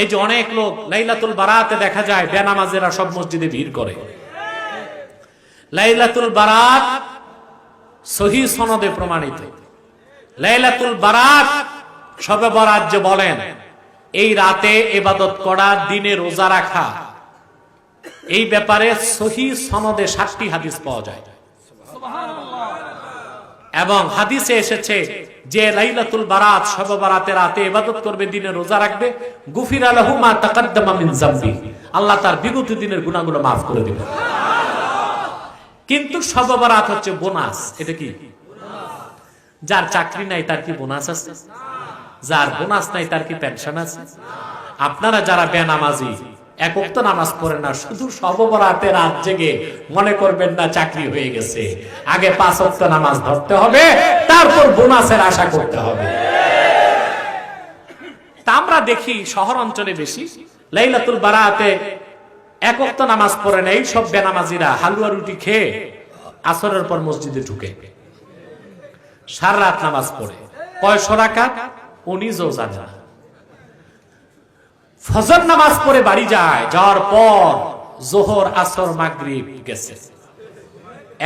এই যে অনেক লোক লাইলাতুল বারাতে দেখা যায়, বেনামাজেরা সব মসজিদে ভিড় করে। লাইলাতুল বারাত সহি সনদে প্রমাণিত। লাইলাতুল বারাত সবে বরাত যে বলেন, এই রাতে এবাদত করা, দিনে রোজা রাখা, এই ব্যাপারে সহি সনদে সাতটি হাদিস পাওয়া যায়। এবং হাদিসে এসেছে যে লাইলাতুল বারাত সবে বরাতে রাতে ইবাদত করবে, দিনে রোজা রাখবে। গুফির আলাহু মা তাকাদ্দামা মিন জামবি আল্লাহ তার বিগত দিনের গুনাহগুলো মাফ করে দিবেন কিন্তু সবে বরাত হচ্ছে বোনাস। এটা কি? যার চাকরি নাই, তার কি বোনাস আছে? যার বোনাস নাই, তার কি পেনশন আছে? আপনারা যারা বেনামাজি একক তো নামাজ পড়ে না, শুধু সববরাতে রাত জেগে মনে করবেন না চাকরি হয়ে গেছে। আগে পাঁচ অক্ত নামাজ ধরতে হবে, তারপর বোনাসের আশা করতে হবে। আমরা দেখি শহর অঞ্চলে বেশি। লাইলাতুল বারাতে এক অক্ত নামাজ পড়ে নেই, সব বেনামাজিরা হালুয়া রুটি খেয়ে আসরের পর মসজিদে ঢুকে। সারা রাত নামাজ পড়ে। কয়শো রাকাত ও নিজেও জানে না। ফজর নামাজ পড়ে বাড়ি যায়, যাওয়ার পর জোহর, আসর, মাগরিব গেছে।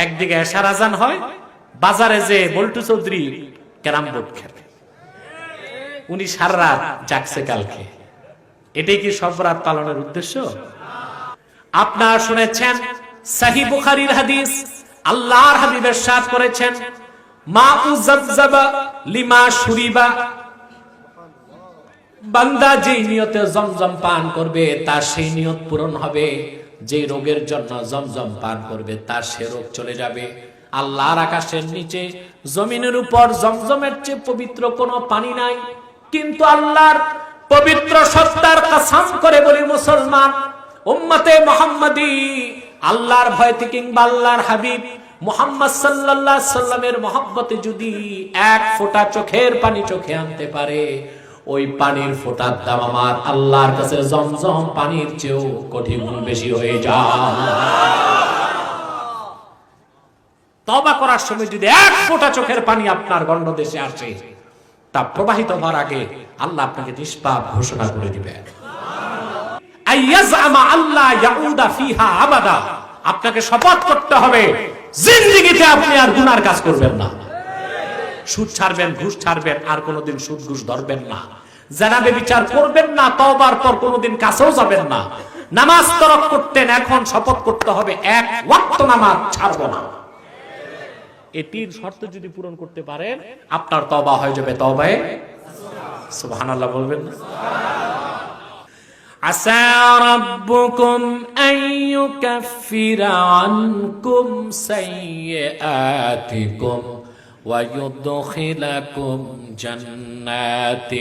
একদিকে এশার আজান হয়, বাজারে যে বল্টু চৌধুরী ক্যারাম বোর্ড খেলে। উনি সারা রাত জাগছে কালকে। এটাই কি সব পালনের উদ্দেশ্য? আপনার শুনেছেন সাহি বুখারীর হাদিস, আল্লাহর হাবিবের সাথ করেছেন, মা উজাবজাবা লিমা শুরিবা বান্দা যেই নিয়তে জমজম পান করবে, তার সেই নিয়ত পূরণ হবে। যে রোগের জন্য জমজম পান করবে, তার সে রোগ চলে যাবে। আল্লাহর আকাশের নিচে, জমিনের উপর জমজমের চেয়ে পবিত্র কোনো পানি নাই। কিন্তু আল্লাহর পবিত্র সত্তার কাসাম করে বলি মুসলমান, উম্মতে মোহাম্মদী, আল্লাহর ভয়তে কিংবা আল্লাহর হাবিব, মোহাম্মদ সাল্লাল্লাহ সাল্লামের মহব্বতে যদি এক ফোঁটা চোখের পানি চোখে আনতে পারে ওই পানির ফোঁটার দাম আমার আল্লাহর কাছে জমজম পানির চেয়েও কঠিন গুণ বেশি হয়ে যায়। তবা করার সময় যদি এক ফোঁটা চোখের পানি আপনার গণ্ড দেশে আসে, তা প্রবাহিত হওয়ার আগে আল্লাহ আপনাকে নিষ্পাপ ঘোষণা করে ফিহা আপনাকে শপথ করতে হবে, জিন্দেগিতে আপনি আর গুনার কাজ করবেন না। সুদ ছাড়বেন ঘুষ ছাড়বেন আর কোনোদিন সুদ ঘুষ ধরবেন না জানাবে বিচার করবেন না তওবার পর কোনোদিন কাছেও যাবেন না নামাজ তরক করতেন এখন শপথ করতে হবে এক ওয়াক্ত নামাজ ছাড়বো না এটির শর্ত যদি পূরণ করতে পারেন আপনার তবা হয়ে যাবে তবায় সুবহানাল্লাহ বলবেন না عسى ربكم أن يكفر عنكم سيئاتكم ويدخلكم جنات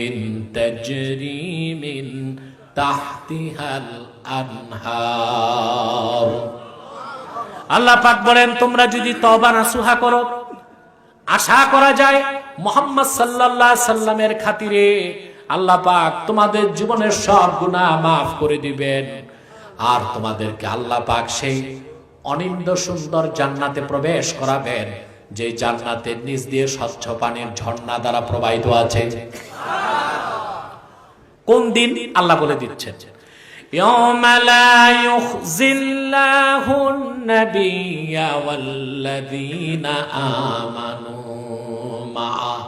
تجري من تحتها الأنهار আল্লাহ পাক বলেন তোমরা যদি তবা নাসুহা করো আশা করা যায় মোহাম্মদ সাল্লাল্লাহ সাল্লামের খাতিরে আল্লাহ পাক তোমাদের জীবনের সব গুনাহ মাফ করে দিবেন আর তোমাদেরকে আল্লাহ পাক সেই অনিন্দ সুন্দর জান্নাতে প্রবেশ করাবেন যে জান্নাতের নিচ দিয়ে স্বচ্ছ পানির ঝর্ণা দ্বারা প্রবাহিত আছে কোন দিন আল্লাহ বলে দিচ্ছেন يوم لا يخزي الله النبي والذين آمنوا معه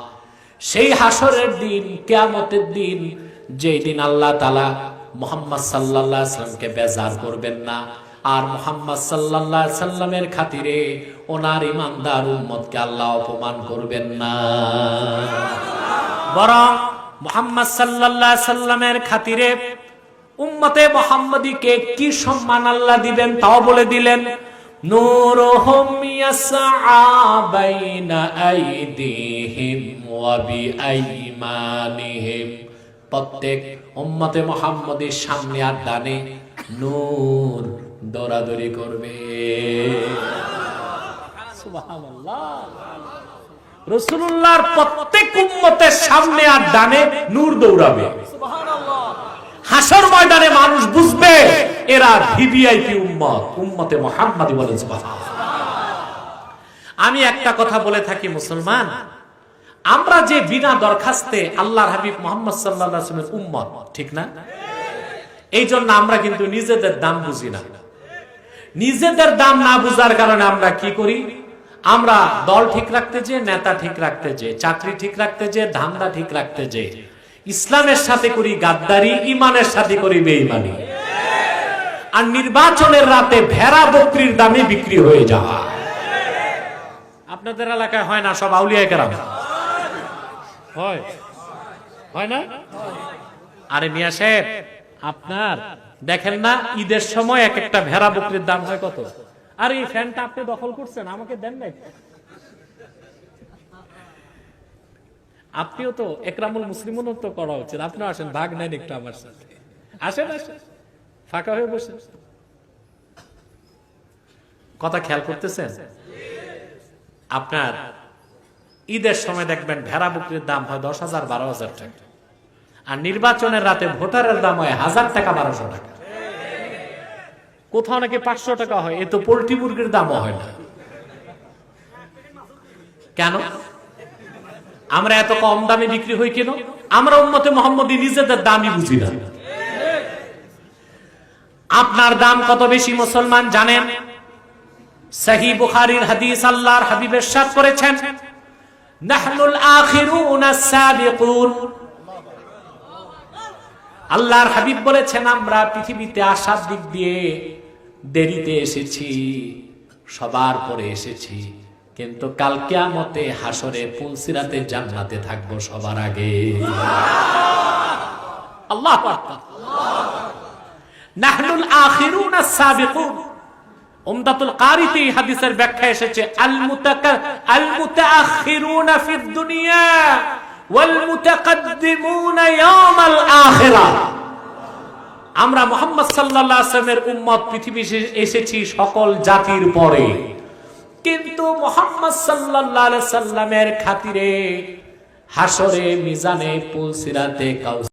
সেই হাসরের দিন কেয়ামতের দিন যেই দিন আল্লাহ তালা মোহাম্মদ সাল্লাহ সাল্লামকে বেজার করবেন না আর মোহাম্মদ সাল্লাহ সাল্লামের খাতিরে ওনার ইমানদার উম্মতকে আল্লাহ অপমান করবেন না। বরং মোহাম্মদ সাল্লাহ সাল্লামের খাতিরে উম্মতে মোহাম্মদীকে কি সম্মান আল্লাহ দিবেন তাও বলে দিলেন প্রত্যেক উম্মতে মোহাম্মদের সামনে আর ডানে নূর দৌড়াদৌড়ি করবে। সুবহানাল্লাহ। রসুল্লাহর প্রত্যেক উম্মতের সামনে আর ডানে নূর দৌড়াবে। হাসর ময়দানে মানুষ বুঝবে এরা ভিভিআইপি উম্মত উম্মতে মোহাম্মদী বলেন আমি একটা কথা বলে থাকি মুসলমান আমরা যে বিনা দরখাস্তে আল্লাহর হাবিব মোহাম্মদ সাল্লাহ উম্মত ঠিক না? এই জন্য আমরা কিন্তু নিজেদের দাম বুঝি না। নিজেদের দাম না বুঝার কারণে আমরা কি করি? আমরা দল ঠিক রাখতে যে নেতা ঠিক রাখতে যে চাকরি ঠিক রাখতে যে ধান্দা ঠিক রাখতে যে ইসলামের সাথে করি গাদ্দারি ইমানের সাথে করি বেঈমানি। আর নির্বাচনের রাতে ভেড়া বকরির দামে বিক্রি হয়ে যাওয়া আপনাদের এলাকায় হয় না সব আউলিয়া কেরাম? হয়। হয় না? আরে মিয়া সাহেব আপনার, দেখেন না, ঈদের সময় এক একটা ভেড়া বকরির দাম হয় কত? আর এই ফ্যানটা আপনি দখল করছেন, আমাকে দেন নাই। আপনিও তো একরামুল মুসলিমও তো করা উচিত। আপনিও আসেন, ভাগ নেন একটু আমার সাথে। আসেন আসেন। ফাঁকা হয়ে বসে। কথা খেয়াল করতেছেন? আপনার, ঈদের সময় দেখবেন ভেড়া বকরির দাম হয় দশ হাজার, বারো হাজার টাকা। আর নির্বাচনের রাতে ভোটারের দাম হয় হাজার টাকা, বারোশো টাকা। কোথাও নাকি পাঁচশো টাকা হয়, এ তো পোল্ট্রি মুরগির দামও হয় না। কেন? আমরা এত কম দামে বিক্রি হই কেন? আমরা উম্মতে মোহাম্মদী নিজেদের দামই বুঝি না। আপনার দাম কত বেশি মুসলমান জানেন? সহি বুখারীর হাদিস আল্লাহর হাবিবের সাথ করেছেন। নাহনুল আখিরুন আস-সাবিকুন আল্লাহর হাবিব বলেছেন, আমরা পৃথিবীতে আসার দিক দিয়ে দেরিতে এসেছি, সবার পরে এসেছি। কিন্তু কাল কিয়ামতে হাসরে পুলসিরাতে জান্নাতে থাকব সবার আগে। আল্লাহ নাহনুল আখিরুন আস-সাবিকুন উমদাতুল কারিতে এই ব্যাখ্যা এসেছে, আল মুতাকা, আল মুতাআখিরুনা ফিদ দুনিয়া। আমরা মোহাম্মদ ওয়াসাল্লামের উম্মত পৃথিবী এসেছি সকল জাতির পরে। কিন্তু মোহাম্মদ সাল্লাহ সাল্লামের খাতিরে হাসরে মিজানে, পুলসিরাতে কাউসার